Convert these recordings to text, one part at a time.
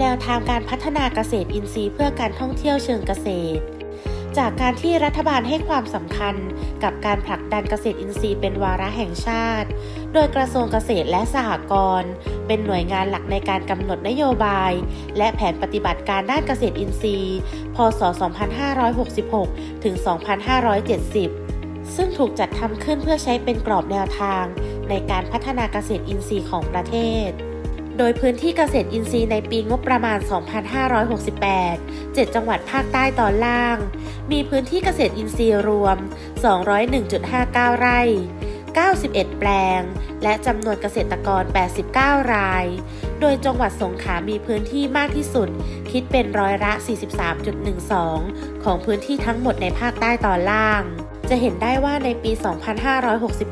แนวทางการพัฒนาเกษตรอินทรีย์เพื่อการท่องเที่ยวเชิงเกษตร จากการที่รัฐบาลให้ความสำคัญกับการผลักดันเกษตรอินทรีย์เป็นวาระแห่งชาติ โดยกระทรวงเกษตรและสหกรณ์เป็นหน่วยงานหลักในการกำหนดนโยบาย และแผนปฏิบัติการด้านเกษตรอินทรีย์ พศ 2566 ถึง 2570 ซึ่งถูกจัดทำขึ้นเพื่อใช้เป็นกรอบแนวทางในการพัฒนาเกษตรอินทรีย์ของประเทศ โดยพื้นที่เกษตรอินทรีย์ในปีงบประมาณ 2568 7 จังหวัดภาคใต้ตอนล่าง มีพื้นที่เกษตรอินทรีย์รวม 201.59 ไร่ 91 แปลง และจำนวนเกษตรกร 89 ราย โดยจังหวัดสงขลามีพื้นที่มากที่สุด คิดเป็นร้อยละ 43.12 ของพื้นที่ทั้งหมดในภาคใต้ตอนล่าง จะเห็นได้ว่าในปี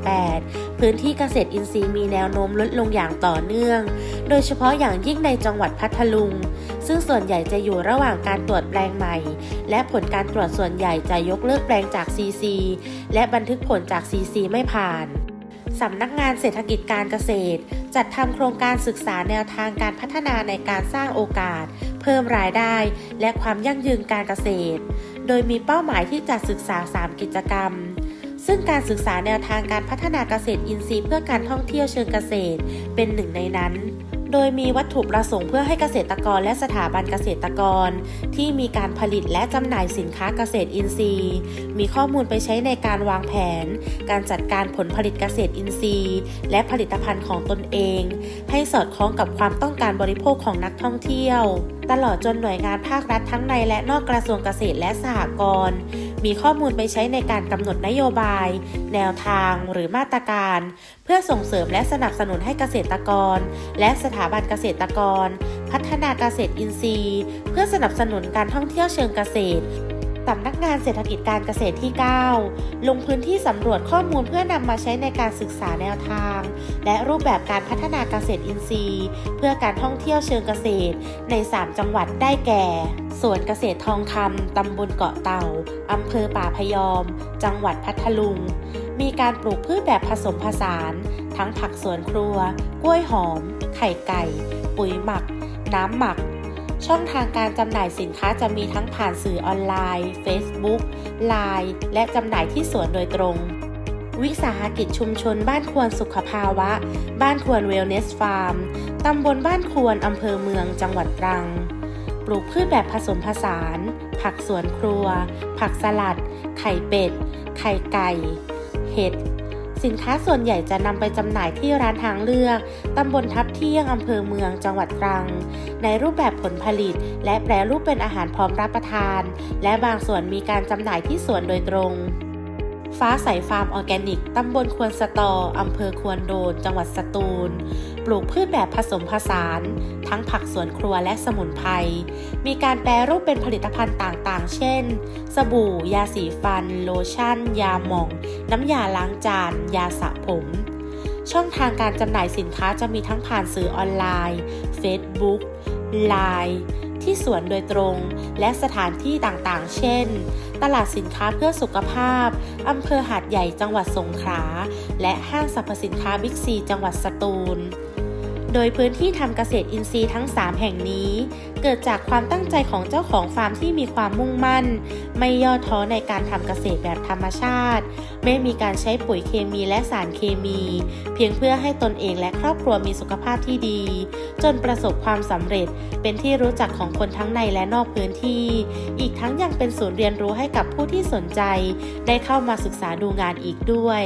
2568 พื้นที่เกษตรอินทรีย์มีแนวโน้มลดลงอย่างต่อเนื่อง โดยเฉพาะอย่างยิ่งในจังหวัดพัทลุง ซึ่งส่วนใหญ่จะอยู่ระหว่างการตรวจแปลงใหม่ และผลการตรวจส่วนใหญ่จะยกเลิกแปลงจาก CC และบันทึกผลจาก CC ไม่ผ่านสำนักงานเศรษฐกิจการเกษตร จัดทำโครงการศึกษาแนวทางการพัฒนาในการสร้างโอกาส เพิ่มรายได้ และความยั่งยืนการเกษตร โดยมีเป้าหมายที่จะศึกษา 3 กิจกรรม ซึ่งการศึกษาแนวทางการพัฒนาเกษตรอินทรีย์เพื่อการท่องเที่ยวเชิงเกษตรเป็นหนึ่งในนั้นโดยมีวัตถุประสงค์เพื่อให้เกษตรกรและสถาบันเกษตรกร ที่มีการผลิตและจำหน่ายสินค้าเกษตรอินทรีย์ มีข้อมูลไปใช้ในการวางแผน การจัดการผลผลิตเกษตรอินทรีย์ และผลิตภัณฑ์ของตนเอง ให้สอดคล้องกับความต้องการบริโภคของนักท่องเที่ยวตลอดจนหน่วยงานภาครัฐทั้งในและนอกกระทรวงเกษตรและสหกรณ์มีข้อมูลไปใช้ในการกำหนดนโยบาย แนวทางหรือมาตรการ เพื่อส่งเสริมและสนับสนุนให้เกษตรกร และสถาบันเกษตรกร พัฒนาเกษตรอินทรีย์ เพื่อสนับสนุนการท่องเที่ยวเชิงเกษตร สำนักงานเศรษฐกิจการเกษตรที่ 9 ลงพื้นที่สำรวจข้อมูลเพื่อนำมาใช้ในการศึกษาแนวทาง และรูปแบบการพัฒนาเกษตรอินทรีย์ เพื่อการท่องเที่ยวเชิงเกษตร ใน 3 จังหวัดได้แก่สวนเกษตรทองคำตำบลเกาะเต่าอำเภอป่าพยอม จังหวัดพัทลุง มีการปลูกพืชแบบผสมผสาน ทั้งผักสวนครัว กล้วยหอม ไข่ไก่ ปุ๋ยหมัก น้ำหมัก ช่องทางการจำหน่ายสินค้าจะมีทั้งผ่านสื่อออนไลน์ Facebook Line และจำหน่ายที่สวนโดยตรง วิสาหกิจชุมชนบ้านควรสุขภาวะ บ้านควรเวลเนสฟาร์ม ตำบลบ้านควรอำเภอเมืองจังหวัดตรัง ปลูกพืชแบบผสมผสาน ผักสวนครัว ผักสลัด ไข่เป็ด ไข่ไก่ เห็ด สินค้าส่วนใหญ่จะนำไปจำหน่ายที่ร้านทางเลือกตำบลทับเที่ยงอำเภอเมืองจังหวัดตรัง ในรูปแบบผลผลิต และแปรรูปเป็นอาหารพร้อมรับประทาน และบางส่วนมีการจำหน่ายที่สวนโดยตรง ฟ้าใสฟาร์มออร์แกนิก ตำบลควนสตอ อำเภอควนโดน จังหวัดสตูล ปลูกพืชแบบผสมผสาน ทั้งผักสวนครัวและสมุนไพร มีการแปรรูปเป็นผลิตภัณฑ์ต่างๆ เช่น สบู่ ยาสีฟัน โลชั่น ยาหม่อง น้ำยาล้างจาน ยาสระผม ช่องทางการจำหน่ายสินค้าจะมีทั้งผ่านสื่อออนไลน์ Facebook Line ที่สวนโดยตรง และสถานที่ต่างๆ เช่น ตลาดสินค้าเพื่อสุขภาพ อำเภอหาดใหญ่จังหวัดสงขลา และห้างสรรพสินค้าบิ๊กซี จังหวัดสตูล โดยพื้นที่ทำเกษตรอินทรีย์ทั้ง 3 แห่งนี้ เกิดจากความตั้งใจของเจ้าของฟาร์มที่มีความมุ่งมั่น ไม่ย่อท้อในการทำเกษตรแบบธรรมชาติ ไม่มีการใช้ปุ๋ยเคมีและสารเคมี เพียงเพื่อให้ตนเองและครอบครัวมีสุขภาพที่ดี จนประสบความสำเร็จเป็นที่รู้จักของคนทั้งในและนอกพื้นที่ อีกทั้งยังเป็นศูนย์เรียนรู้ให้กับผู้ที่สนใจ ได้เข้ามาศึกษาดูงานอีกด้วย